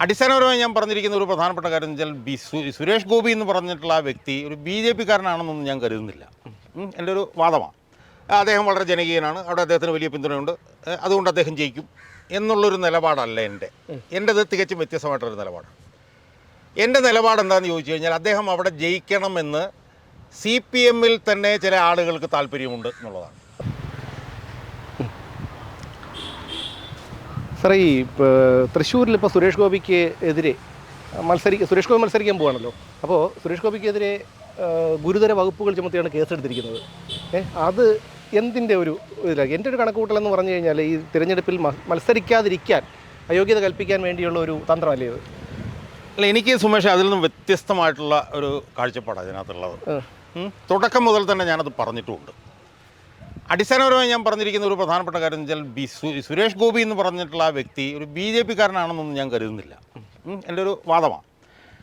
അടിസ്ഥാനപരമായി ഞാൻ പറഞ്ഞിരിക്കുന്ന ഒരു പ്രധാനപ്പെട്ട കാര്യം എന്ന് വെച്ചാൽ ബി സുരേഷ് ഗോപി എന്ന് പറഞ്ഞിട്ടുള്ള ആ വ്യക്തി ഒരു ബി ജെ പിക്കാരനാണെന്നൊന്നും ഞാൻ കരുതുന്നില്ല. എന്റെ ഒരു വാദമാണ്. അദ്ദേഹം വളരെ ജനകീയനാണ്. അവിടെ അദ്ദേഹത്തിന് വലിയ പിന്തുണയുണ്ട്. അതുകൊണ്ട് അദ്ദേഹം ജയിക്കും എന്നുള്ളൊരു നിലപാടല്ല എന്റെ. എന്റെത് തികച്ചും വ്യത്യസ്തമായിട്ടൊരു നിലപാടാണ്. എന്റെ നിലപാട് എന്താണെന്ന് ചോദിച്ചു കഴിഞ്ഞാൽ അദ്ദേഹം അവിടെ ജയിക്കണമെന്ന് സി പി എമ്മിൽ തന്നെ ചില ആളുകൾക്ക് താല്പര്യമുണ്ട് എന്നുള്ളതാണ്. സാറേ ഈ തൃശ്ശൂരിൽ ഇപ്പോൾ സുരേഷ് ഗോപിക്ക് എതിരെ മത്സരി സുരേഷ് ഗോപി മത്സരിക്കാൻ പോവാണല്ലോ. അപ്പോൾ സുരേഷ് ഗോപിക്കെതിരെ ഗുരുതര വകുപ്പുകൾ ചുമത്തിയാണ് കേസെടുത്തിരിക്കുന്നത്. അത് എന്തിന്റെ ഒരു ഇതിലാണ് എന്റെ ഒരു കണക്കുകൂട്ടലെന്ന് പറഞ്ഞു കഴിഞ്ഞാൽ ഈ തിരഞ്ഞെടുപ്പിൽ മത്സരിക്കാതിരിക്കാൻ അയോഗ്യത കൽപ്പിക്കാൻ വേണ്ടിയുള്ള ഒരു തന്ത്രമല്ലേ ഇത്? അല്ല എനിക്ക് സുമേഷ് അതിൽ നിന്നും വ്യത്യസ്തമായിട്ടുള്ള ഒരു കാഴ്ചപ്പാടാണ് അതിനകത്തുള്ളത്. തുടക്കം മുതൽ തന്നെ ഞാനത് പറഞ്ഞിട്ടുമുണ്ട്. അടിസ്ഥാനപരമായി ഞാൻ പറഞ്ഞിരിക്കുന്ന ഒരു പ്രധാനപ്പെട്ട കാര്യം എന്ന് വെച്ചാൽ ബി സുരേഷ് ഗോപി എന്ന് പറഞ്ഞിട്ടുള്ള ആ വ്യക്തി ഒരു ബി ജെ പിക്കാരനാണെന്നൊന്നും ഞാൻ കരുതുന്നില്ല. എന്റെ ഒരു വാദമാണ്.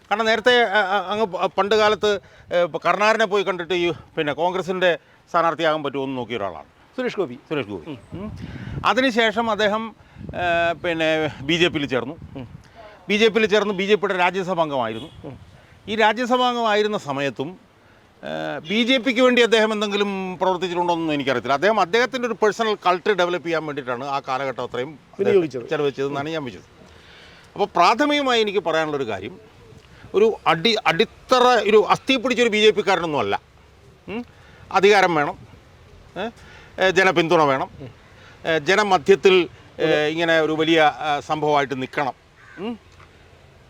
കാരണം നേരത്തെ അങ്ങ് പണ്ട് കാലത്ത് ഏ, കർണാടനെ പോയി കണ്ടിട്ട് ഈ പിന്നെ കോൺഗ്രസിന്റെ സ്ഥാനാർത്ഥിയാകാൻ പറ്റുമോ എന്ന് നോക്കിയ ഒരാളാണ്. സുരേഷ് ഗോപി. സുരേഷ് ഗോപി. അതിനുശേഷം അദ്ദേഹം പിന്നെ ബി ജെ പിയിൽ ചേർന്നു. ബി ജെ പിയിൽ ചേർന്ന് ബി ജെ പിയുടെ രാജ്യസഭാംഗമായിരുന്നു. ഈ രാജ്യസഭാംഗമായിരുന്ന സമയത്തും ബി ജെ പിക്ക് വേണ്ടി അദ്ദേഹം എന്തെങ്കിലും പ്രവർത്തിച്ചിട്ടുണ്ടോ എന്ന് എനിക്കറിയത്തില്ല. അദ്ദേഹം അദ്ദേഹത്തിന്റെ ഒരു പേഴ്സണൽ കൾച്ചർ ഡെവലപ്പ് ചെയ്യാൻ വേണ്ടിയിട്ടാണ് ആ കാലഘട്ടം അത്രയും. ചെലവഴിച്ചതെന്നാണ് ഞാൻ വിശ്വസിച്ചത് അപ്പോൾ പ്രാഥമികമായി എനിക്ക് പറയാനുള്ളൊരു കാര്യം ഒരു അടി അടിത്തറ ഒരു അസ്ഥി പിടിച്ചൊരു ബി ജെ പിക്കാരനൊന്നും അല്ല. അധികാരം വേണം. ജനപിന്തുണ വേണം. ജനമധ്യത്തിൽ ഇങ്ങനെ ഒരു വലിയ സംഭവമായിട്ട് നിൽക്കണം.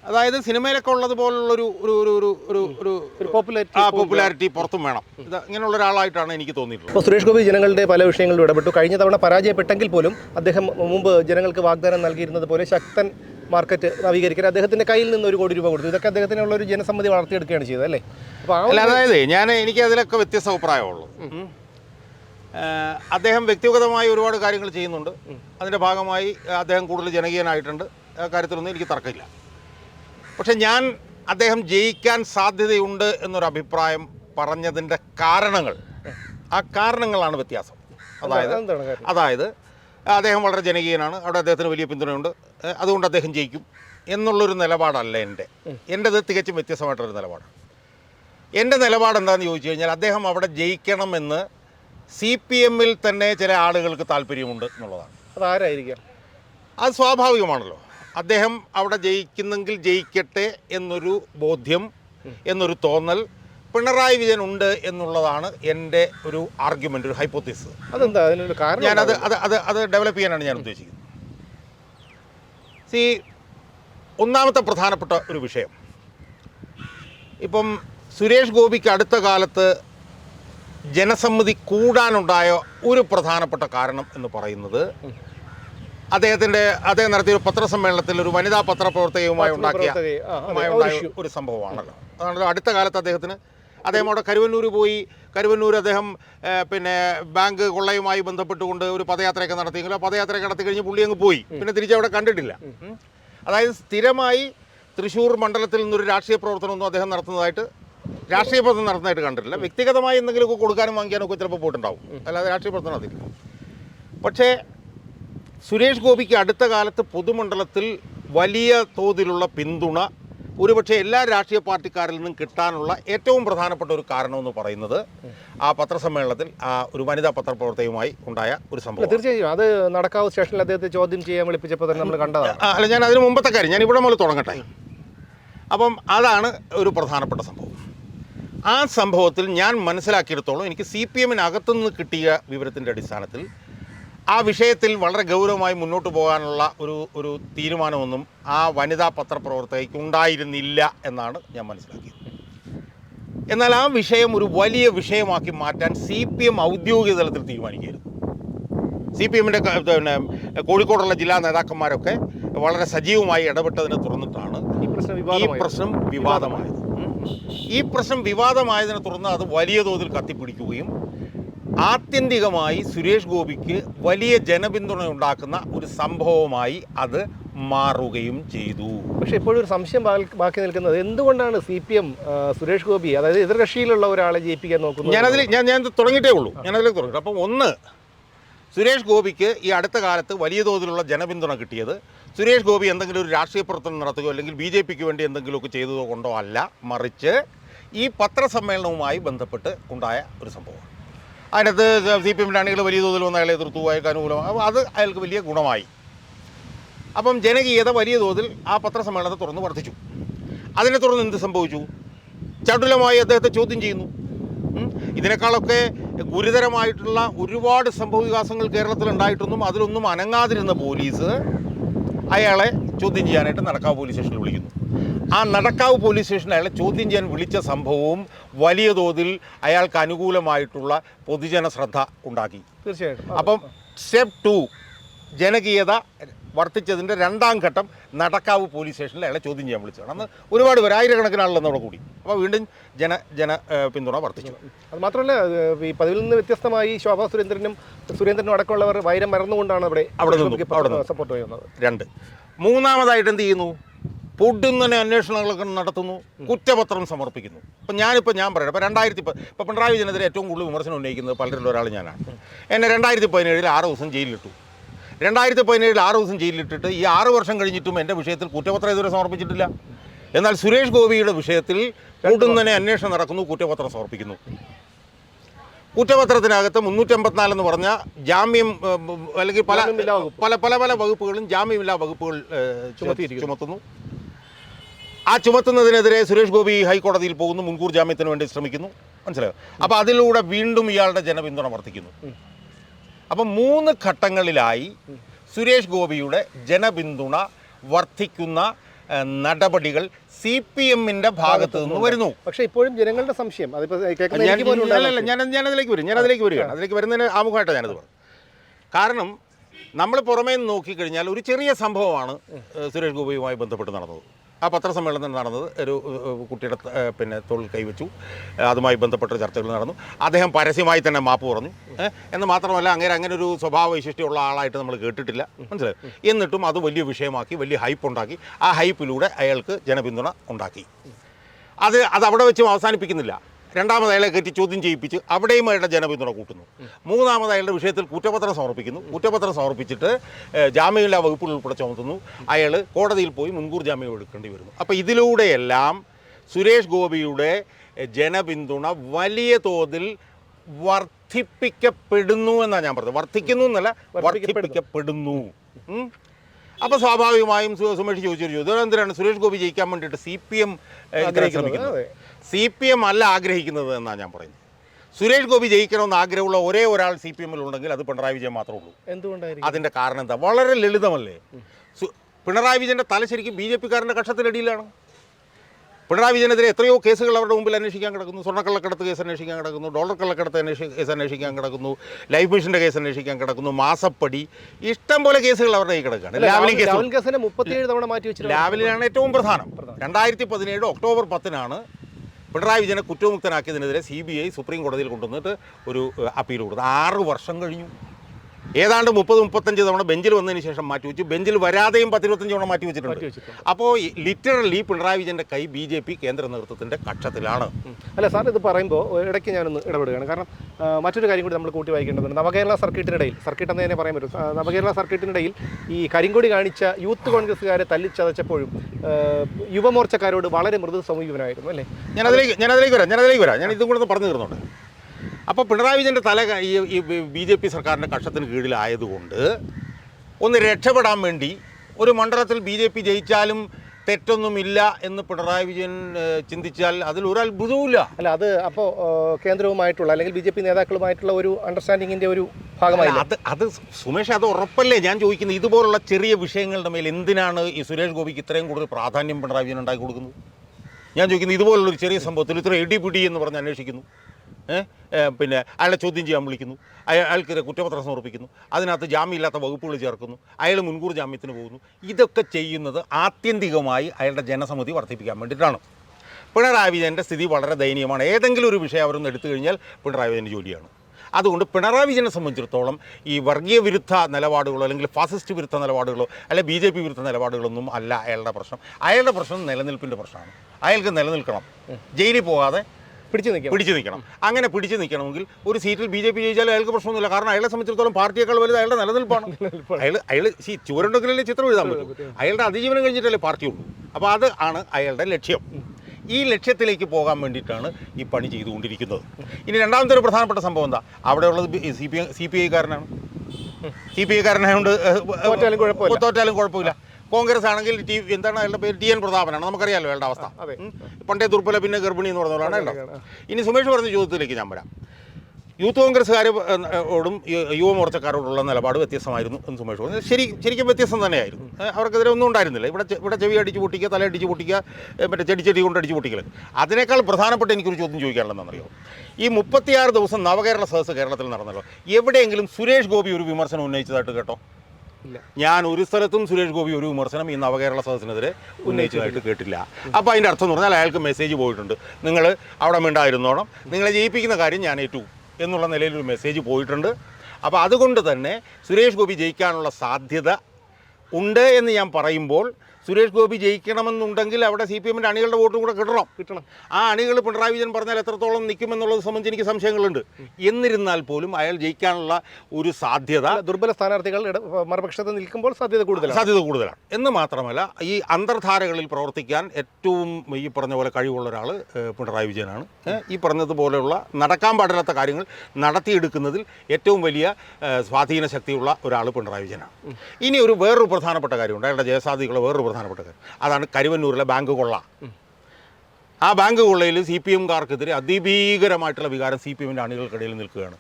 അതായത് സിനിമയിലൊക്കെ ഉള്ളതുപോലുള്ളൊരു ഒരു ഒരു ഒരു ഒരു ഒരു ഒരു പോപ്പുലാരിറ്റി ആ പോപ്പുലാരിറ്റി പുറത്തും വേണം. ഇത് ഇങ്ങനെയുള്ള ഒരാളായിട്ടാണ് എനിക്ക് തോന്നിയിട്ടുള്ളത്. അപ്പോൾ സുരേഷ് ഗോപി ജനങ്ങളുടെ പല വിഷയങ്ങളിലും ഇടപെട്ടു. കഴിഞ്ഞ തവണ പരാജയപ്പെട്ടെങ്കിൽ പോലും അദ്ദേഹം മുമ്പ് ജനങ്ങൾക്ക് വാഗ്ദാനം നൽകിയിരുന്നത് പോലെ ശക്തൻ മാർക്കറ്റ് നവീകരിക്കാൻ അദ്ദേഹത്തിന്റെ കയ്യിൽ നിന്ന് ഒരു കോടി രൂപ കൊടുത്തു. ഇതൊക്കെ അദ്ദേഹത്തിനുള്ള ഒരു ജനസമ്മതി വളർത്തിയെടുക്കുകയാണ് ചെയ്തത് അല്ലേ? അപ്പോൾ അല്ല അതായത് ഞാൻ എനിക്ക് അതിലൊക്കെ വ്യത്യസ്ത അഭിപ്രായമുള്ളൂ. അദ്ദേഹം വ്യക്തിഗതമായി ഒരുപാട് കാര്യങ്ങൾ ചെയ്യുന്നുണ്ട്. അതിന്റെ ഭാഗമായി അദ്ദേഹം കൂടുതൽ ജനകീയനായിട്ടുണ്ട്. ആ കാര്യത്തിലൊന്നും എനിക്ക് തർക്കമില്ല. പക്ഷെ ഞാൻ അദ്ദേഹം ജയിക്കാൻ സാധ്യതയുണ്ട് എന്നൊരു അഭിപ്രായം പറഞ്ഞതിന്റെ കാരണങ്ങൾ. ആ കാരണങ്ങളാണ് വ്യത്യാസം. അതായത് അതായത് അദ്ദേഹം വളരെ ജനകീയനാണ്. അവിടെ അദ്ദേഹത്തിന് വലിയ പിന്തുണയുണ്ട്. അതുകൊണ്ട് അദ്ദേഹം ജയിക്കും എന്നുള്ളൊരു നിലപാടല്ല എന്റെ. എന്റെത് തികച്ചും വ്യത്യസ്തമായിട്ടൊരു നിലപാടാണ്. എന്റെ നിലപാട് എന്താണെന്ന് ചോദിച്ചു കഴിഞ്ഞാൽ അദ്ദേഹം അവിടെ ജയിക്കണമെന്ന് സി പി എമ്മിൽ തന്നെ ചില ആളുകൾക്ക് താല്പര്യമുണ്ട് എന്നുള്ളതാണ്. അതാരായിരിക്കാം? അത് സ്വാഭാവികമാണല്ലോ. അദ്ദേഹം അവിടെ ജയിക്കുന്നെങ്കിൽ ജയിക്കട്ടെ എന്നൊരു ബോധ്യം എന്നൊരു തോന്നൽ പിണറായി വിജയൻ ഉണ്ട് എന്നുള്ളതാണ് എന്റെ ഒരു ആർഗ്യുമെന്റ് ഒരു ഹൈപ്പോത്തിസ് അതെന്താ? അതിനൊരു കാരണം ഞാനത് അത് അത് അത് ഡെവലപ്പ് ചെയ്യാനാണ് ഞാൻ ഉദ്ദേശിക്കുന്നത്. സി ഒന്നാമത്തെ പ്രധാനപ്പെട്ട ഒരു വിഷയം. ഇപ്പം സുരേഷ് ഗോപിക്ക് അടുത്ത കാലത്ത് ജനസമ്മതി കൂടാനുണ്ടായ ഒരു പ്രധാനപ്പെട്ട കാരണം എന്ന് പറയുന്നത് അദ്ദേഹത്തിന്റെ അദ്ദേഹം നടത്തിയ ഒരു പത്രസമ്മേളനത്തിൽ ഒരു വനിതാ പത്രപ്രവർത്തകയുമായി ഉണ്ടാക്കിയ ഒരു സംഭവമാണല്ലോ അതാണല്ലോ അടുത്ത കാലത്ത് അദ്ദേഹത്തിന്. അദ്ദേഹം അവിടെ കരുവന്നൂർ പോയി. കരുവന്നൂർ അദ്ദേഹം പിന്നെ ബാങ്ക് കൊള്ളയുമായി ബന്ധപ്പെട്ടുകൊണ്ട് ഒരു പദയാത്രയൊക്കെ നടത്തിയെങ്കിലും ആ പദയാത്രയൊക്കെ നടത്തി കഴിഞ്ഞ് പുള്ളി അങ്ങ് പോയി. പിന്നെ തിരിച്ച് അവിടെ കണ്ടിട്ടില്ല അതായത് സ്ഥിരമായി തൃശ്ശൂർ മണ്ഡലത്തിൽ നിന്നൊരു രാഷ്ട്രീയ പ്രവർത്തനമൊന്നും അദ്ദേഹം നടത്തുന്നതായിട്ട് രാഷ്ട്രീയ പ്രവർത്തനം നടത്തുന്നതായിട്ട് കണ്ടിട്ടില്ല. വ്യക്തിഗതമായി എന്തെങ്കിലുമൊക്കെ കൊടുക്കാനും വാങ്ങിക്കാനൊക്കെ ചിലപ്പോൾ പോയിട്ടുണ്ടാവും. അല്ലാതെ രാഷ്ട്രീയ പ്രവർത്തനം അതില്ല പക്ഷേ സുരേഷ് ഗോപിക്ക് അടുത്ത കാലത്ത് പൊതുമണ്ഡലത്തിൽ വലിയ തോതിലുള്ള പിന്തുണ ഒരുപക്ഷെ എല്ലാ രാഷ്ട്രീയ പാർട്ടിക്കാരിൽ നിന്നും കിട്ടാനുള്ള ഏറ്റവും പ്രധാനപ്പെട്ട ഒരു കാരണമെന്ന് പറയുന്നത് ആ പത്രസമ്മേളനത്തിൽ ആ ഒരു വനിതാ പത്രപ്രവർത്തകയുമായി ഉണ്ടായ ഒരു സംഭവം തീർച്ചയായും. അത് നടക്കാവ് സ്റ്റേഷനിൽ അദ്ദേഹത്തെ ചോദ്യം ചെയ്യാൻ വിളിപ്പിച്ചപ്പോൾ തന്നെ നമ്മൾ കണ്ടതാണ്. അല്ല ഞാൻ അതിന് മുമ്പത്തെ കാര്യം ഞാൻ ഇവിടെ മുതൽ തുടങ്ങട്ടെ. അപ്പം അതാണ് ഒരു പ്രധാനപ്പെട്ട സംഭവം. ആ സംഭവത്തിൽ ഞാൻ മനസ്സിലാക്കിയെടുത്തോളം എനിക്ക് സി പി എമ്മിനകത്തുനിന്ന് കിട്ടിയ വിവരത്തിന്റെ അടിസ്ഥാനത്തിൽ ആ വിഷയത്തിൽ വളരെ ഗൗരവമായി മുന്നോട്ട് പോകാനുള്ള ഒരു ഒരു തീരുമാനമൊന്നും ആ വനിതാ പത്രപ്രവർത്തകയ്ക്ക് ഉണ്ടായിരുന്നില്ല എന്നാണ് ഞാൻ മനസ്സിലാക്കിയത്. എന്നാൽ ആ വിഷയം ഒരു വലിയ വിഷയമാക്കി മാറ്റാൻ സി പി എം ഔദ്യോഗിക തലത്തിൽ തീരുമാനിക്കുകയായിരുന്നു. സി പി എമ്മിന്റെ പിന്നെ കോഴിക്കോടുള്ള ജില്ലാ നേതാക്കന്മാരൊക്കെ വളരെ സജീവമായി ഇടപെട്ടതിനെ തുടർന്നിട്ടാണ് ഈ പ്രശ്നം ഈ വിവാദമായി പ്രശ്നം വിവാദമായത്. ഈ പ്രശ്നം വിവാദമായതിനെ തുടർന്ന് അത് വലിയ തോതിൽ കത്തിപ്പിടിക്കുകയും ആത്യന്തികമായി സുരേഷ് ഗോപിക്ക് വലിയ ജനപിന്തുണ ഉണ്ടാക്കുന്ന ഒരു സംഭവമായി അത് മാറുകയും ചെയ്തു. പക്ഷേ ഇപ്പോഴൊരു സംശയം ബാക്കി നിൽക്കുന്നത് എന്തുകൊണ്ടാണ് C P M Suresh Gopi അതായത് എതിർകക്ഷിയിലുള്ള ഒരാളെ ജയിപ്പിക്കാൻ നോക്കുന്നത്? ഞാനതിൽ ഞാൻ ഞാൻ തുടങ്ങിയിട്ടേ ഉള്ളൂ. ഞാനതിലേക്ക് തുടങ്ങി അപ്പം ഒന്ന് സുരേഷ് ഗോപിക്ക് ഈ അടുത്ത കാലത്ത് വലിയ തോതിലുള്ള ജനപിന്തുണ കിട്ടിയത് സുരേഷ് ഗോപി എന്തെങ്കിലും ഒരു രാഷ്ട്രീയ പ്രവർത്തനം നടത്തുകയോ അല്ലെങ്കിൽ ബി ജെ പിക്ക് വേണ്ടി എന്തെങ്കിലുമൊക്കെ ചെയ്തതോ കൊണ്ടോ അല്ല മറിച്ച് ഈ പത്രസമ്മേളനവുമായി ബന്ധപ്പെട്ട് ഉണ്ടായ ഒരു സംഭവമാണ്. അതിനകത്ത് സി പി എമ്മിന്റെ അണികൾ വലിയ തോതിൽ വന്ന് അയാളെ എതിർത്തു അയാൾക്ക് അനുകൂലമാണ് അപ്പോൾ അത് അയാൾക്ക് വലിയ ഗുണമായി. അപ്പം ജനകീയത വലിയ തോതിൽ ആ പത്രസമ്മേളനത്തെ തുറന്ന് വർദ്ധിച്ചു. അതിനെ തുടർന്ന് എന്ത് സംഭവിച്ചു? ചടുലമായി അദ്ദേഹത്തെ ചോദ്യം ചെയ്യുന്നു. ഇതിനേക്കാളൊക്കെ ഗുരുതരമായിട്ടുള്ള ഒരുപാട് സംഭവവികാസങ്ങൾ കേരളത്തിൽ ഉണ്ടായിട്ടൊന്നും അതിലൊന്നും അനങ്ങാതിരുന്ന പോലീസ് അയാളെ ചോദ്യം ചെയ്യാനായിട്ട് നടക്കാവ് പോലീസ് സ്റ്റേഷനിൽ വിളിക്കുന്നു. ആ നടക്കാവ് പോലീസ് സ്റ്റേഷനിൽ അയാളെ ചോദ്യം ചെയ്യാൻ വിളിച്ച സംഭവവും വലിയ തോതിൽ അയാൾക്ക് അനുകൂലമായിട്ടുള്ള പൊതുജന ശ്രദ്ധ ഉണ്ടാക്കി. തീർച്ചയായിട്ടും. അപ്പം സ്റ്റെപ്പ് ടു ജനകീയത വർദ്ധിച്ചതിന്റെ രണ്ടാം ഘട്ടം നടക്കാവ് പോലീസ് സ്റ്റേഷനിൽ അയാളെ ചോദ്യം ചെയ്യാൻ വിളിച്ചതാണ്. അന്ന് ഒരുപാട് പേര് ആയിരക്കണക്കിന് ആളുകൾ അവിടെ കൂടി. അപ്പോൾ വീണ്ടും ജന ജന പിന്തുണ വർദ്ധിച്ചു. അത് മാത്രമല്ല ഈ പതിവിൽ നിന്ന് വ്യത്യസ്തമായി ശോഭാ സുരേന്ദ്രനും സുരേന്ദ്രനും അടക്കമുള്ളവർ വൈരം മറന്നുകൊണ്ടാണ് അവിടെ അവിടെ നിന്ന് അവിടെ നിന്നു. സപ്പോർട്ട് ചെയ്യുന്നത്. രണ്ട്. മൂന്നാമതായിട്ട് എന്ത് ചെയ്യുന്നു? പൊടുന്നനെ അന്വേഷണങ്ങളൊക്കെ നടത്തുന്നു കുറ്റപത്രം സമർപ്പിക്കുന്നു. അപ്പം ഞാനിപ്പോൾ ഞാൻ പറയട്ടെ ഇപ്പോൾ രണ്ടായിരത്തി ഇപ്പം ഇപ്പോൾ പിണറായി വിജയനെതിരെ ഏറ്റവും കൂടുതൽ വിമർശനം ഉന്നയിക്കുന്നത് പലരിൽ ഒരാൾ ഞാനാണ്. എന്നെ രണ്ടായിരത്തി പതിനേഴിൽ ആറ് ദിവസം ജയിലിലിട്ടു. രണ്ടായിരത്തി പതിനേഴിൽ ആറ് ദിവസം ജയിലിലിട്ടിട്ട് ഈ ആറ് വർഷം കഴിഞ്ഞിട്ടും എന്റെ വിഷയത്തിൽ കുറ്റപത്രം ഇതുവരെ സമർപ്പിച്ചിട്ടില്ല. എന്നാൽ സുരേഷ് ഗോപിയുടെ വിഷയത്തിൽ പൊടുന്നനെ അന്വേഷണം നടക്കുന്നു കുറ്റപത്രം സമർപ്പിക്കുന്നു. കുറ്റപത്രത്തിനകത്ത് മുന്നൂറ്റമ്പത്തിനാല് എന്ന് പറഞ്ഞ ജാമ്യം അല്ലെങ്കിൽ പല പല പല പല വകുപ്പുകളും ജാമ്യമില്ലാ വകുപ്പുകൾ. ചുമത്തുന്നു. ആ ചുമത്തുന്നതിനെതിരെ സുരേഷ് ഗോപി ഹൈക്കോടതിയിൽ പോകുന്നു. മുൻകൂർ ജാമ്യത്തിന് വേണ്ടി ശ്രമിക്കുന്നു. മനസ്സിലായോ? അപ്പോൾ അതിലൂടെ വീണ്ടും ഇയാളുടെ ജനപിന്തുണ വർദ്ധിക്കുന്നു. അപ്പം മൂന്ന് ഘട്ടങ്ങളിലായി സുരേഷ് ഗോപിയുടെ ജനപിന്തുണ വർദ്ധിക്കുന്ന നടപടികൾ സി പി എമ്മിന്റെ ഭാഗത്ത് നിന്ന് വരുന്നു പക്ഷേ ഇപ്പോഴും ജനങ്ങളുടെ സംശയം. ഞാൻ ഞാൻ അതിലേക്ക് വരും ഞാൻ അതിലേക്ക് വരികയാണ് അതിലേക്ക് വരുന്നതിന് ആമുഖമായിട്ടാണ് ഞാനത് പറഞ്ഞു കാരണം നമ്മൾ പുറമേ നിന്ന് നോക്കിക്കഴിഞ്ഞാൽ ഒരു ചെറിയ സംഭവമാണ് സുരേഷ് ഗോപിയുമായി ബന്ധപ്പെട്ട് നടന്നത്. ആ പത്രസമ്മേളനം നടന്നത് ഒരു കുട്ടിയുടെ പിന്നെ തൊഴിൽ കൈവച്ചു. അതുമായി ബന്ധപ്പെട്ട ചർച്ചകൾ നടന്നു. അദ്ദേഹം പരസ്യമായി തന്നെ മാപ്പ് പറഞ്ഞു. എന്ന് മാത്രമല്ല അങ്ങനെ അങ്ങനെ ഒരു സ്വഭാവ വൈശിഷ്ട്യമുള്ള ആളായിട്ട് നമ്മൾ കേട്ടിട്ടില്ല. മനസ്സിലായി? എന്നിട്ടും അത് വലിയ വിഷയമാക്കി വലിയ ഹൈപ്പ് ഉണ്ടാക്കി. ആ ഹൈപ്പിലൂടെ അയാൾക്ക് ജനപിന്തുണ ഉണ്ടാക്കി. അത് അത് അവിടെ വെച്ചും അവസാനിപ്പിക്കുന്നില്ല. രണ്ടാമത് അയാളെ കയറ്റി ചോദ്യം ചെയ്യിപ്പിച്ച് അവിടെയും അയാളുടെ ജനപിന്തുണ കൂട്ടുന്നു. മൂന്നാമത് അയാളുടെ വിഷയത്തിൽ കുറ്റപത്രം സമർപ്പിക്കുന്നു. കുറ്റപത്രം സമർപ്പിച്ചിട്ട് ജാമ്യമില്ലാ വകുപ്പുകൾ ഉൾപ്പെടെ ചുമത്തുന്നു. അയാൾ കോടതിയിൽ പോയി മുൻകൂർ ജാമ്യം എടുക്കേണ്ടി വരുന്നു. അപ്പോൾ ഇതിലൂടെയെല്ലാം സുരേഷ് ഗോപിയുടെ ജനപിന്തുണ വലിയ തോതിൽ വർദ്ധിപ്പിക്കപ്പെടുന്നു എന്നാണ് ഞാൻ പറഞ്ഞത്. വർദ്ധിക്കുന്നു എന്നല്ല വർദ്ധിപ്പിക്കപ്പെടുന്നു. അപ്പോൾ സ്വാഭാവികമായും സുമേഷ് ചോദിച്ചൊരു ചോദ്യം. എന്തിനാണ് സുരേഷ് ഗോപി ജയിക്കാൻ വേണ്ടിയിട്ട് സി പി എം ശ്രമിക്കുന്നത് സി പി എം അല്ല ആഗ്രഹിക്കുന്നത് എന്നാണ് ഞാൻ പറയുന്നത്. സുരേഷ് ഗോപി ജയിക്കണമെന്ന് ആഗ്രഹമുള്ള ഒരേ ഒരാൾ സി പി എമ്മിൽ ഉണ്ടെങ്കിൽ അത് പിണറായി വിജയൻ മാത്രമേ ഉള്ളൂ. എന്തുകൊണ്ടായിരിക്കും? അതിന്റെ കാരണം എന്താ? വളരെ ലളിതമല്ലേ? പിണറായി വിജയന്റെ തല ശരിക്കും ബി ജെ പിക്കാരന്റെ കക്ഷത്തിലടിയിലാണ് പിണറായി വിജയനെതിരെ എത്രയോ കേസുകൾ അവരുടെ മുമ്പിൽ അന്വേഷിക്കാൻ കിടക്കുന്നു. സ്വർണക്കള്ളക്കടത്ത് കേസ് അന്വേഷിക്കാൻ കിടക്കുന്നു. ഡോളർ കള്ളക്കടത്ത് അന്വേഷി കേസ് അന്വേഷിക്കാൻ കിടക്കുന്നു. ലൈഫ് മിഷന്റെ കേസ് അന്വേഷിക്കാൻ കിടക്കുന്നു. മാസപ്പടി. ഇഷ്ടം പോലെ കേസുകൾ അവരുടെ കയ്യിൽ കിടക്കുകയാണ്. ലാവലിൻ കേസ് മുപ്പത്തിയേഴ് തവണ മാറ്റി വെച്ചിട്ടുണ്ട് ലാവലിനാണ് ഏറ്റവും പ്രധാനം. രണ്ടായിരത്തി പതിനേഴ് ഒക്ടോബർ പത്തിനാണ് പിണറായി വിജയനെ കുറ്റമുക്തനാക്കിയതിനെതിരെ സി ബി ഐ സുപ്രീം കോടതിയിൽ കൊണ്ടുവന്നിട്ട് ഒരു അപ്പീൽ കൊടുത്തു ആറ് വർഷം കഴിഞ്ഞു. ഏതാണ്ട് മുപ്പത് മുപ്പത്തഞ്ച് തവണ ബെഞ്ചിൽ വന്നതിന് ശേഷം മാറ്റി വെച്ചു. ബെഞ്ചിൽ വരാതെയും പത്തിരുപത്തഞ്ച് തവണ മാറ്റി വെച്ചിട്ടുണ്ട്. അപ്പോൾ ലിറ്ററലി പിണറായി വിജയന്റെ കൈ ബി ജെ പി കേന്ദ്ര നേതൃത്വത്തിന്റെ കക്ഷത്തിലാണ്. അല്ല സാർ ഇത് പറയുമ്പോൾ ഇടയ്ക്ക് ഞാനൊന്ന് ഇടപെടുകയാണ്. കാരണം മറ്റൊരു കാര്യം കൂടി നമ്മൾ കൂട്ടി വായിക്കേണ്ടതുണ്ട്. നവകേരള സർക്കിട്ടിനിടയിൽ സർക്കിട്ട് എന്ന് തന്നെ പറയാൻ പറ്റും. നവകേരള സർക്കിട്ടിനിടയിൽ ഈ കരിങ്കൊടി കാണിച്ച യൂത്ത് കോൺഗ്രസ്സുകാരെ തല്ലിച്ചതച്ചപ്പോഴും യുവമോർച്ചക്കാരോട് വളരെ മൃദു സമീപനമായിരുന്നു അല്ലേ? ഞാനതിലേക്ക് ഞാനതിലേക്ക് ഞാൻ അതിലേക്ക് വരാം. ഞാനതിലേക്ക് വരാം. ഞാൻ ഇതും കൂടെ ഒന്ന് പറഞ്ഞു തീർന്നോട്ടെ. അപ്പോൾ പിണറായി വിജയന്റെ തല ഈ ബി ജെ പി സർക്കാരിന്റെ കക്ഷത്തിന് കീഴിലായതുകൊണ്ട് ഒന്ന് രക്ഷപ്പെടാൻ വേണ്ടി ഒരു മണ്ഡലത്തിൽ ബി ജെ പി ജയിച്ചാലും തെറ്റൊന്നുമില്ല എന്ന് പിണറായി വിജയൻ ചിന്തിച്ചാൽ അതിൽ ഒരു അത്ഭുതവുമില്ല അല്ല അത് അപ്പോൾ കേന്ദ്രവുമായിട്ടുള്ള അല്ലെങ്കിൽ ബി ജെ പി നേതാക്കളുമായിട്ടുള്ള ഒരു അണ്ടർസ്റ്റാൻഡിങ്ങിന്റെ ഒരു ഭാഗമായി അത് അത് സുമേഷ് അത് ഉറപ്പല്ലേ? ഞാൻ ചോദിക്കുന്നത് ഇതുപോലുള്ള ചെറിയ വിഷയങ്ങളുടെ മേൽ എന്തിനാണ് ഈ സുരേഷ് ഗോപിക്ക് ഇത്രയും കൂടുതൽ പ്രാധാന്യം പിണറായി വിജയൻ ഉണ്ടാക്കി കൊടുക്കുന്നത്? ഞാൻ ചോദിക്കുന്നത് ഇതുപോലുള്ള ഒരു ചെറിയ സംഭവത്തിൽ ഇത്ര ഇടിപിടി എന്ന് പറഞ്ഞ് അന്വേഷിക്കുന്നു. പിന്നെ അയാളെ ചോദ്യം ചെയ്യാൻ വിളിക്കുന്നു. അയാൾ അയാൾക്കെതിരെ കുറ്റപത്രം സമർപ്പിക്കുന്നു. അതിനകത്ത് ജാമ്യമില്ലാത്ത വകുപ്പുകൾ ചേർക്കുന്നു. അയാൾ മുൻകൂർ ജാമ്യത്തിന് പോകുന്നു. ഇതൊക്കെ ചെയ്യുന്നത് ആത്യന്തികമായി അയാളുടെ ജനസമിതി വർദ്ധിപ്പിക്കാൻ വേണ്ടിയിട്ടാണ്. പിണറായി വിജയന്റെ സ്ഥിതി വളരെ ദയനീയമാണ്. ഏതെങ്കിലും ഒരു വിഷയം അവരൊന്ന് എടുത്തു കഴിഞ്ഞാൽ പിണറായി വിജയന്റെ ജോലിയാണ്. അതുകൊണ്ട് പിണറായി വിജയനെ സംബന്ധിച്ചിടത്തോളം ഈ വർഗീയ വിരുദ്ധ നിലപാടുകളോ അല്ലെങ്കിൽ ഫാസിസ്റ്റ് വിരുദ്ധ നിലപാടുകളോ അല്ലെങ്കിൽ ബി ജെ പി വിരുദ്ധ നിലപാടുകളൊന്നും അല്ല അയാളുടെ പ്രശ്നം. അയാളുടെ പ്രശ്നം നിലനിൽപ്പിന്റെ പ്രശ്നമാണ്. അയാൾക്ക് നിലനിൽക്കണം. ജയിലിൽ പോകാതെ പിടിച്ചു നിൽക്കണം. പിടിച്ചു നിൽക്കണം. അങ്ങനെ പിടിച്ചു നിൽക്കണമെങ്കിൽ ഒരു സീറ്റിൽ ബി ജെ പി ജയിച്ചാൽ അയാൾക്ക് പ്രശ്നമൊന്നുമില്ല. കാരണം അയാളെ സംബന്ധിച്ചിടത്തോളം പാർട്ടിയേക്കാൾ വലുത് അയാളുടെ നിലനിൽപ്പാണ്. അയാൾ അയാൾ സി ചുവരുണ്ടെങ്കിലല്ലേ ചിത്രം എഴുതാൻ പറ്റും. അയാളുടെ അതിജീവനം കഴിഞ്ഞിട്ടല്ലേ പാർട്ടിയുള്ളൂ. അപ്പോൾ അത് ആണ് അയാളുടെ ലക്ഷ്യം. ഈ ലക്ഷ്യത്തിലേക്ക് പോകാൻ വേണ്ടിയിട്ടാണ് ഈ പണി ചെയ്തുകൊണ്ടിരിക്കുന്നത്. ഇനി രണ്ടാമത്തെ ഒരു പ്രധാനപ്പെട്ട സംഭവം എന്താ? അവിടെയുള്ളത് സി പി സി പി ഐക്കാരനാണ് സി പി ഐക്കാരനായതുകൊണ്ട് തോറ്റാലും കുഴപ്പമില്ല. കോൺഗ്രസ് ആണെങ്കിൽ ടി എന്താണ് അയാളുടെ പേര്? ടി എൻ പ്രതാപനാണ്. നമുക്കറിയാലോ അയാളുടെ അവസ്ഥ. പണ്ടേ ദുർബല പിന്നെ ഗർഭിണി എന്ന് പറഞ്ഞ പോലാണ് അയാളുടെ ഇനി സുമേഷ് പറഞ്ഞ ചോദ്യത്തിലേക്ക് ഞാൻ വരാം. യൂത്ത് കോൺഗ്രസ്സുകാരോടും യുവമോർച്ചക്കാരോടുള്ള നിലപാട് വ്യത്യസ്തമായിരുന്നു എന്ന് സുമേഷ് പറഞ്ഞു. ശരി ശരിക്കും വ്യത്യസ്തം തന്നെയായിരുന്നു. അവർക്കെതിരെ ഒന്നും ഉണ്ടായിരുന്നില്ല. ഇവിടെ ഇവിടെ ചെവി അടിച്ച് പൊട്ടിക്കുക തല അടിച്ച് പൊട്ടിക്കുക മറ്റേ ചെടി ചെടി കൊണ്ട് അടിച്ച് പൊട്ടിക്കൽ അതിനേക്കാൾ പ്രധാനപ്പെട്ട എനിക്കൊരു ചോദ്യം ചോദിക്കാനുള്ളതെന്നറിയോ ഈ മുപ്പത്തിയാറ് ദിവസം നവകേരള സദസ്സ് കേരളത്തിൽ നടന്നല്ലോ. എവിടെയെങ്കിലും സുരേഷ് ഗോപി ഒരു വിമർശനം ഉന്നയിച്ചതായിട്ട് കേട്ടോ? ഞാൻ ഒരു സ്ഥലത്തും സുരേഷ് ഗോപി ഒരു വിമർശനം ഈ നവകേരള സദസ്സിനെതിരെ ഉന്നയിച്ചതായിട്ട് കേട്ടില്ല അപ്പോൾ അതിന്റെ അർത്ഥം എന്ന് പറഞ്ഞാൽ അയാൾക്ക് മെസ്സേജ് പോയിട്ടുണ്ട്. നിങ്ങൾ അവിടെ മിണ്ടായിരുന്നോണം. നിങ്ങളെ ജയിപ്പിക്കുന്ന കാര്യം ഞാൻ ഏറ്റു എന്നുള്ള നിലയിൽ ഒരു മെസ്സേജ് പോയിട്ടുണ്ട്. അപ്പോൾ അതുകൊണ്ട് തന്നെ സുരേഷ് ഗോപി ജയിക്കാനുള്ള സാധ്യത ഉണ്ട് എന്ന് ഞാൻ പറയുമ്പോൾ സുരേഷ് ഗോപി ജയിക്കണമെന്നുണ്ടെങ്കിൽ അവിടെ സി പി എമ്മിന്റെ അണികളുടെ വോട്ടും കൂടെ കിട്ടണം. കിട്ടണം. ആ അണികൾ പിണറായി വിജയൻ പറഞ്ഞാൽ എത്രത്തോളം നിൽക്കുമെന്നുള്ളത് സംബന്ധിച്ച് എനിക്ക് സംശയങ്ങളുണ്ട്. എന്നിരുന്നാൽ പോലും അയാൾ ജയിക്കാനുള്ള ഒരു സാധ്യത ദുർബല സ്ഥാനാർത്ഥികൾ മറുപക്ഷത്ത് നിൽക്കുമ്പോൾ സാധ്യത കൂടുതലാണ്. സാധ്യത കൂടുതലാണ്. എന്ന് മാത്രമല്ല ഈ അന്തർധാരകളിൽ പ്രവർത്തിക്കാൻ ഏറ്റവും ഈ പറഞ്ഞ പോലെ കഴിവുള്ള ഒരാൾ പിണറായി വിജയനാണ്. ഈ പറഞ്ഞതുപോലെയുള്ള നടക്കാൻ പാടില്ലാത്ത കാര്യങ്ങൾ നടത്തിയെടുക്കുന്നതിൽ ഏറ്റവും വലിയ സ്വാധീന ശക്തിയുള്ള ഒരാൾ പിണറായി വിജയനാണ്. ഇനി ഒരു വേറൊരു പ്രധാനപ്പെട്ട കാര്യമുണ്ട്. അയാളുടെ ജയസാധ്യതയുള്ള വേറൊരു പ്രധാനപ്പെട്ട കാര്യം. അതാണ് കരുവന്നൂരിലെ ബാങ്ക് കൊള്ള. ആ ബാങ്ക് കൊള്ളയിൽ സി പി എംകാർക്കെതിരെ അതിഭീകരമായിട്ടുള്ള വികാരം സി പി എമ്മിന്റെ അണികൾക്കിടയിൽ നിൽക്കുകയാണ്.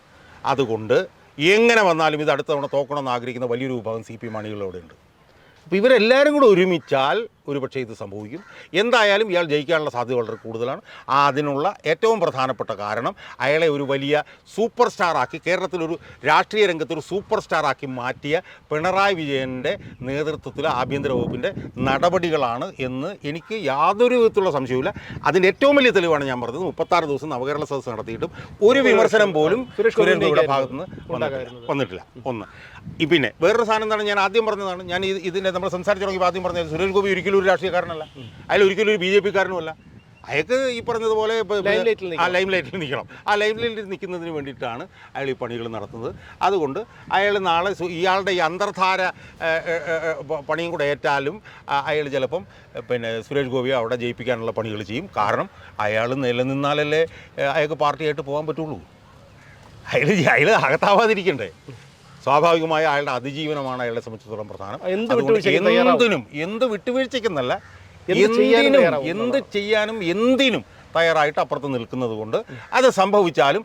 അതുകൊണ്ട് എങ്ങനെ വന്നാലും ഇത് അടുത്ത തവണ തോക്കണമെന്ന് ആഗ്രഹിക്കുന്ന വലിയൊരു വിഭാഗം സി പി എം അണികളവിടെ ഉണ്ട് അപ്പോൾ ഇവരെല്ലാവരും കൂടെ ഒരുമിച്ചാൽ ഒരുപക്ഷെ ഇത് സംഭവിക്കും. എന്തായാലും ഇയാൾ ജയിക്കാനുള്ള സാധ്യത വളരെ കൂടുതലാണ്. അതിനുള്ള ഏറ്റവും പ്രധാനപ്പെട്ട കാരണം അയാളെ ഒരു വലിയ സൂപ്പർ സ്റ്റാറാക്കി കേരളത്തിലൊരു രാഷ്ട്രീയ രംഗത്ത് ഒരു സൂപ്പർ സ്റ്റാറാക്കി മാറ്റിയ പിണറായി വിജയന്റെ നേതൃത്വത്തിൽ ആഭ്യന്തര വകുപ്പിന്റെ നടപടികളാണ് എന്ന് എനിക്ക് യാതൊരു വിധത്തിലുള്ള സംശയവുമില്ല. അതിന്റെ ഏറ്റവും വലിയ തെളിവാണ് ഞാൻ പറഞ്ഞത്. മുപ്പത്താറ് ദിവസം നവകേരള സദസ്സ് നടത്തിയിട്ടും ഒരു വിമർശനം പോലും സുരേഷ് സുരേഷ് ഗോപിയുടെ ഗോപിയുടെ ഭാഗത്ത് നിന്ന് വന്നിട്ടില്ല. ഒന്ന്. പിന്നെ വേറൊരു സാധനം എന്താണ്? ഞാൻ ആദ്യം പറഞ്ഞതാണ് ഞാൻ ഇതിനെ ഇതിന്റെ നമ്മൾ സംസാരിച്ചു തുടങ്ങിയപ്പോൾ ആദ്യം പറഞ്ഞത് സുരേഷ് ഗോപി ഒരിക്കലും ഒരു രാഷ്ട്രീയക്കാരനല്ല. അയാൾ ഒരിക്കലും ഒരു ബി ജെ പിക്കാരനുമല്ല. അയാൾക്ക് ഈ പറഞ്ഞതുപോലെ ആ ലൈം ലൈറ്റിൽ നിൽക്കണം. ആ ലൈം ലൈറ്റിൽ നിൽക്കുന്നതിന് വേണ്ടിയിട്ടാണ് അയാൾ ഈ പണികൾ നടത്തുന്നത്. അതുകൊണ്ട് അയാൾ നാളെ ഇയാളുടെ ഈ അന്തർധാര പണിയും കൂടെ ഏറ്റാലും അയാൾ ചിലപ്പം പിന്നെ സുരേഷ് ഗോപിയെ അവിടെ ജയിപ്പിക്കാനുള്ള പണികൾ ചെയ്യും. കാരണം അയാൾ നിലനിന്നാലല്ലേ അയാൾക്ക് പാർട്ടിയായിട്ട് പോകാൻ പറ്റുള്ളൂ. അയാൾ അയാൾ അകത്താവാതിരിക്കണ്ടേ. സ്വാഭാവികമായ അയാളുടെ അതിജീവനമാണ് അയാളെ സംബന്ധിച്ചിടത്തോളം പ്രധാനം. എന്തിനും എന്ത് വിട്ടുവീഴ്ചയ്ക്കെന്നല്ല എന്തിനും എന്ത് ചെയ്യാനും എന്തിനും തയ്യാറായിട്ട് അപ്പുറത്ത് നിൽക്കുന്നത് കൊണ്ട് അത് സംഭവിച്ചാലും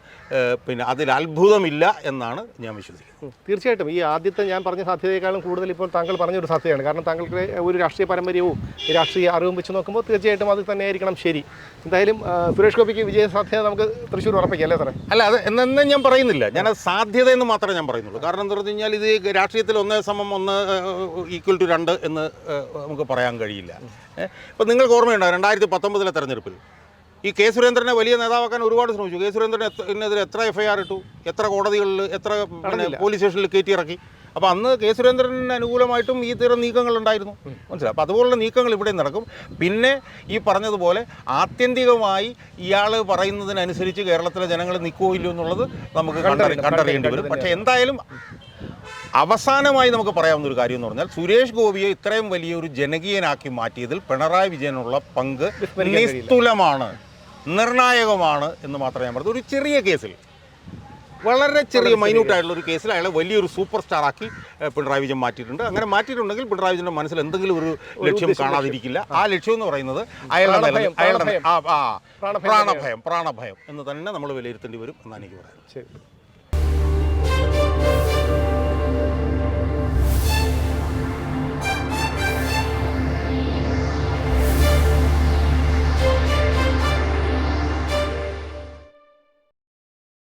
പിന്നെ അതിൽ അത്ഭുതമില്ല എന്നാണ് ഞാൻ വിശ്വസിക്കുന്നത്. തീർച്ചയായിട്ടും. ഈ ആദ്യത്തെ ഞാൻ പറഞ്ഞ സാധ്യതയെക്കാളും കൂടുതൽ ഇപ്പോൾ താങ്കൾ പറഞ്ഞൊരു സാധ്യതയാണ്. കാരണം താങ്കൾക്ക് ഒരു രാഷ്ട്രീയ പാരമ്പര്യവും രാഷ്ട്രീയ അറിവും വെച്ച് നോക്കുമ്പോൾ തീർച്ചയായിട്ടും അത് തന്നെ ആയിരിക്കണം ശരി. എന്തായാലും സുരേഷ് ഗോപിക്ക് വിജയ സാധ്യത നമുക്ക് തൃശ്ശൂർ ഉറപ്പിക്കാം അല്ലേ സാറേ? അല്ല അത് എന്നെന്നും ഞാൻ പറയുന്നില്ല. ഞാൻ അത് സാധ്യത എന്ന് മാത്രമേ ഞാൻ പറയുന്നുള്ളൂ. കാരണം എന്താ പറഞ്ഞു കഴിഞ്ഞാൽ ഇത് രാഷ്ട്രീയത്തിൽ ഒന്നേ സമം ഒന്ന് ഈക്വൽ ടു രണ്ട് എന്ന് നമുക്ക് പറയാൻ കഴിയില്ല. ഇപ്പം നിങ്ങൾക്ക് ഓർമ്മയുണ്ടോ രണ്ടായിരത്തി പത്തൊമ്പതിലെ തെരഞ്ഞെടുപ്പിൽ ഈ കെ സുരേന്ദ്രനെ വലിയ നേതാവാക്കാൻ ഒരുപാട് ശ്രമിച്ചു. കെ സുരേന്ദ്രൻ എതിരെ എത്ര എഫ് ഐ ആർ ഇട്ടു? എത്ര കോടതികളിൽ എത്ര പിന്നെ പോലീസ് സ്റ്റേഷനിൽ കയറ്റി ഇറക്കി അപ്പോൾ അന്ന് കെ സുരേന്ദ്രന് അനുകൂലമായിട്ടും ഈ തരം നീക്കങ്ങൾ ഉണ്ടായിരുന്നു. മനസ്സിലായി? അപ്പോൾ അതുപോലുള്ള നീക്കങ്ങൾ ഇവിടെ നടക്കും. പിന്നെ ഈ പറഞ്ഞതുപോലെ ആത്യന്തികമായി ഇയാൾ പറയുന്നതിനനുസരിച്ച് കേരളത്തിലെ ജനങ്ങൾ നിൽക്കുമോ ഇല്ലയോ എന്നുള്ളത് നമുക്ക് കണ്ടറി കണ്ടറിയണം, കണ്ടറിയേണ്ടി വരും. പക്ഷേ എന്തായാലും അവസാനമായി നമുക്ക് പറയാവുന്ന ഒരു കാര്യം എന്ന് പറഞ്ഞാൽ സുരേഷ് ഗോപിയെ ഇത്രയും വലിയൊരു ജനകീയനാക്കി മാറ്റിയതിൽ പിണറായി വിജയനുള്ള പങ്ക് നിസ്തുലമാണ്. നിർണായകമാണ് എന്ന് മാത്രമേ ഞാൻ പറഞ്ഞു ഒരു ചെറിയ കേസിൽ വളരെ ചെറിയ മൈന്യൂട്ട് ആയിട്ടുള്ള ഒരു കേസിൽ അയാളെ വലിയൊരു സൂപ്പർ സ്റ്റാർ ആക്കി പിണറായി വിജയൻ മാറ്റിയിട്ടുണ്ട്. അങ്ങനെ മാറ്റിയിട്ടുണ്ടെങ്കിൽ പിണറായി വിജയന്റെ മനസ്സിൽ എന്തെങ്കിലും ഒരു ലക്ഷ്യം കാണാതിരിക്കില്ല. ആ ലക്ഷ്യം എന്ന് പറയുന്നത് അയാളുടെ പ്രാണഭയം, അയാളുടെ പ്രാണഭയം. പ്രാണഭയം എന്ന് തന്നെ നമ്മൾ വിലയിരുത്തേണ്ടി വരും എന്നാണ് എനിക്ക് പറയുന്നത് ശരി.